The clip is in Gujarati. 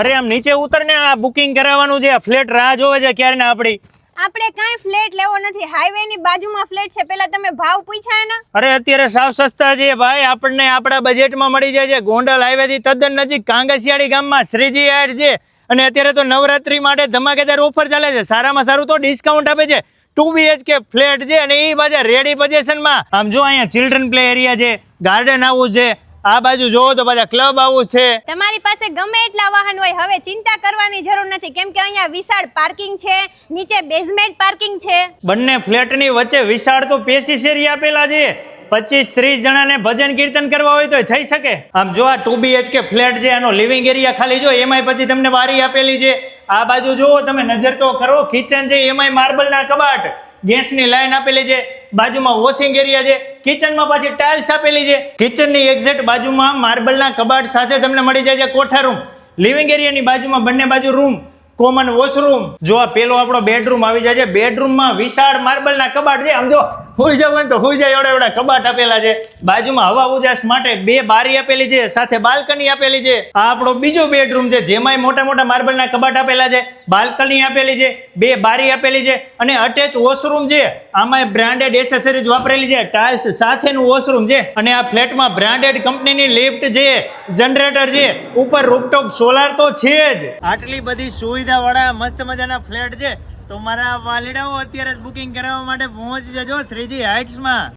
અરે આમ નીચે ઉતર ને આ બુકિંગ કરાવવાનું છે ફ્લેટ રાહ જોવે છે ક્યારે ને આપણી? આપણે કાંઈ ફ્લેટ લેવો નથી. હાઈવે ની બાજુમાં ફ્લેટ છે. પેલા તમે ભાવ પૂછ્યા ને અરે અત્યારે સાવ સસ્તા છે ભાઈ. આપણને આપણા બજેટમાં મળી જાય છે. ગોંડલ હાઈવે થી તદ્દન નજીક કાંગસિયાળી ગામમાં શ્રીજી હાટ છે. અને અત્યારે તો નવરાત્રી માટે ધમાકેદાર ઓફર ચાલે છે. સારામાં સારું તો ડિસ્કાઉન્ટ આપે છે. ટુ બીએચકે ફ્લેટ છે અને એ બાજુ રેડી પોઝિશનમાં આમ જો અહીંયા ચિલ્ડ્રન પ્લે એરિયા છે ગાર્ડન હાઉસ છે આ બાજુ જોવો તો બધા ક્લબ હાઉસ છે. તમારી પાસે ગમે એટલા વાહન હોય હવે ચિંતા કરવાની જરૂર નથી. કેમ કે અહીંયા વિશાળ પાર્કિંગ છે નીચે બેઝમેન્ટ પાર્કિંગ છે. બંને ફ્લેટની વચ્ચે વિશાળ તો પેસી શેરી આપેલા છે. પચીસ ત્રીસ જણાને ભજન કીર્તન કરવા હોય તો થઈ શકે. આમ જો આ ટુ બીએચકે ફ્લેટ છે એનો લિવિંગ એરિયા ખાલી જો એમાંય પછી તમને બારી આપેલી છે. આ બાજુ જુઓ તમે નજર તો કરો કિચન છે એમાંય માર્બલના કબાટ. ગેસની લાઈન આપેલી છે, બાજુમાં વોશિંગ એરિયા છે કિચનમાં પાછી ટાઇલ્સ આપેલી છે. કિચનની એક્ઝેક્ટ બાજુમાં માર્બલના કબાટ સાથે તમને મળી જાય છે કોઠા રૂમ લિવિંગ એરિયાની બાજુમાં બંને બાજુ રૂમ કોમન વોશરૂમ જો આ પેલો આપણો બેડરૂમ આવી જાય છે બેડરૂમમાં વિશાળ માર્બલના કબાટ છે, આમ જો હોઈ જાવ તો હોઈ જાય એવડા એવડા કબાટ આપેલા છે. બાજુમાં હવા ઉજાસ માટે બે બારી આપેલી છે, સાથે બાલ્કની આપેલી છે. આ આપણો બીજો બેડરૂમ છે, જેમાંય મોટા મોટા માર્બલના કબાટ આપેલા છે. બાલ્કની આપેલી છે, બે બારી આપેલી છે અને અટેચ વોશરૂમ છે. આમાં બ્રાન્ડેડ એસેસરીઝ વાપરેલી છે ટાઇલ્સ સાથેનું વોશરૂમ છે. અને આ ફ્લેટમાં બ્રાન્ડેડ કંપનીની લિફ્ટ છે જનરેટર છે. ઉપર રૂપટોપ સોલાર તો છે જ. આટલી બધી સુવિધા વાળા મસ્ત મજાના ફ્લેટ છે. તો મારા વાલીડાઓ અત્યારે જ બુકિંગ કરાવવા માટે પહોંચી જજો શ્રીજી હાઇટ્સમાં